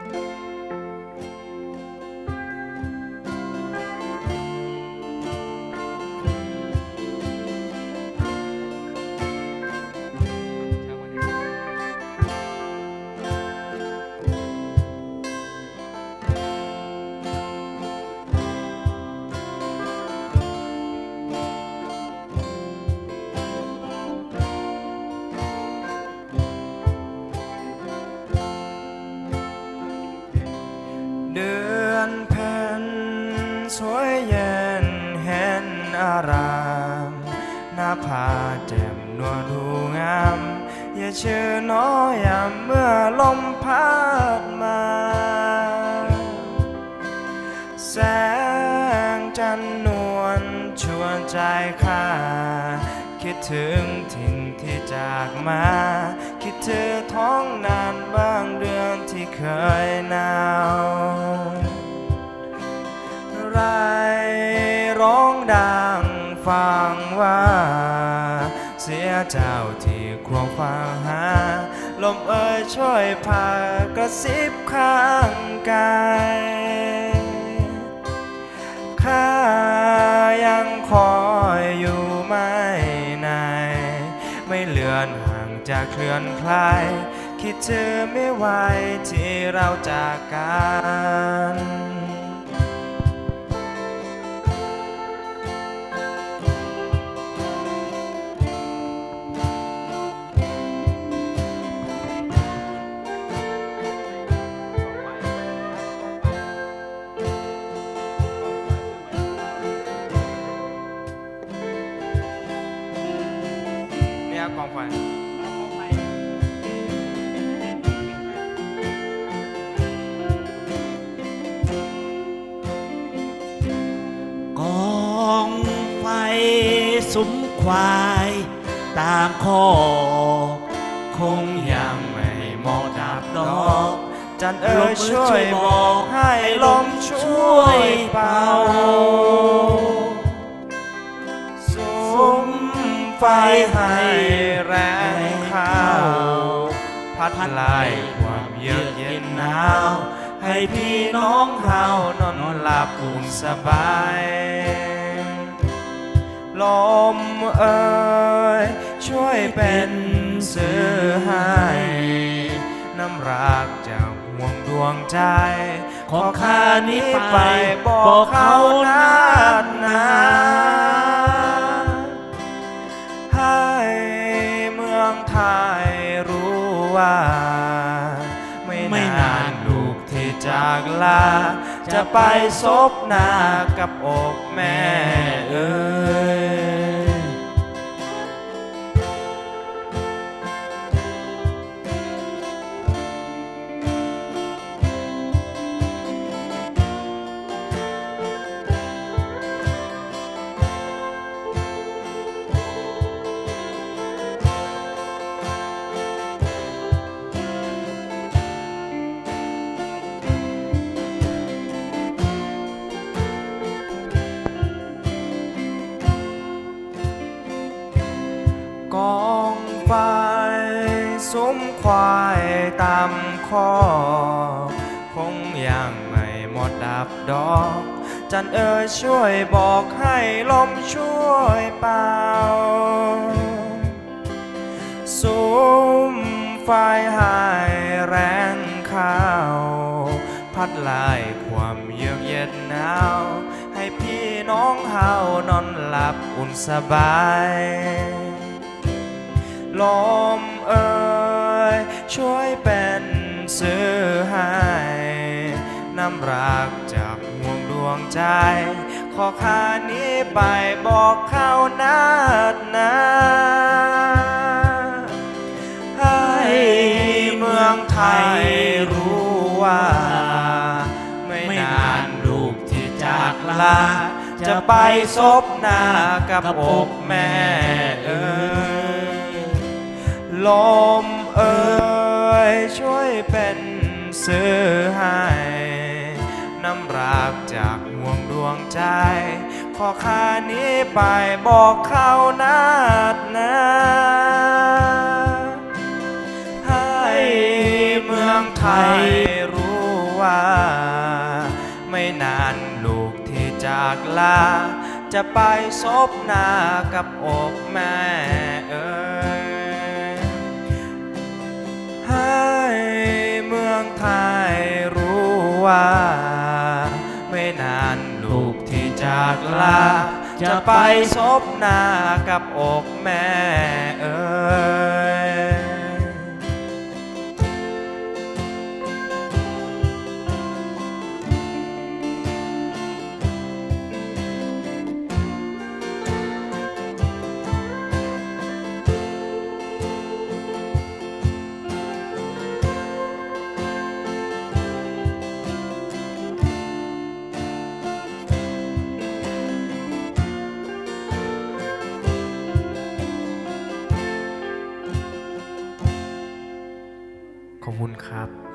เสวยเย็นเห็นอารามหน้าผาแจ่มนวลดูงาม อย่าเชื่อน้อยยามเมื่อลมพัดมา แสงจันทร์นวลชวนใจข้า คิดถึงถิ่นที่จากมา คิดถึงท้องนานบางเดือนที่เคยหนาว ไรร้องดังฟังว่า เสียเจ้าที่ควงฟังหา ลมเอ่ยช่วยพากระซิบข้างกายข้ายังคอยอยู่ไม่นานไม่เลือนห่างจากเคลื่อนคลาย คิดถึงไม่ไหวที่เราจากกัน เนี่ยกองไฟกองไฟสุมควาย ตามคอคงยังไม่หมดดับดอก จันเอ๋ยช่วยบอกให้ลมช่วยเป่า ไฟให้แรงข้าว พัดไล่ความเยือกเย็นหนาว ให้พี่น้องเฮานอนหลับอุ่นสบาย ลมเอ่ยช่วยเป็นสื่อให้น้ำรักจากห่วงดวงใจ ขอข้านี้ไปบอกเขานา จากลา จะไปซบหน้ากับอกแม่เอ้ย กองไฟซุ้มควายตามคอคงยังไม่หมดดับดอก จันเอ๋ยช่วยบอกให้ลมช่วยเป่าซุ้มไฟให้แรงข้าว พัดไล่ความเยือกเย็นหนาว ให้พี่น้องเฮานอนหลับอุ่นสบาย ลมเอ่ยช่วยเป็นสื่อให้น้ำรักจากห่วงดวงใจ ขอข้านี้ไปบอกเขานาดนาให้เมืองไทยรู้ว่า ไม่นานลูกที่จากลาจะไปซบหน้ากับอกแม่เอ้ย ลมเอ่ยช่วยเป็นสื่อให้น้ำรักจากห่วงดวงใจ ขอขานี้ไปบอกเขานาดนาให้เมืองไทยรู้ว่า ไม่นานลูกที่จากลา จะไปซบหน้ากับอกแม่เอ๋ย ว่า ไม่นานลูกที่จากลา จะไปซบหน้ากับอกแม่เอ๋ย ขอบคุณครับ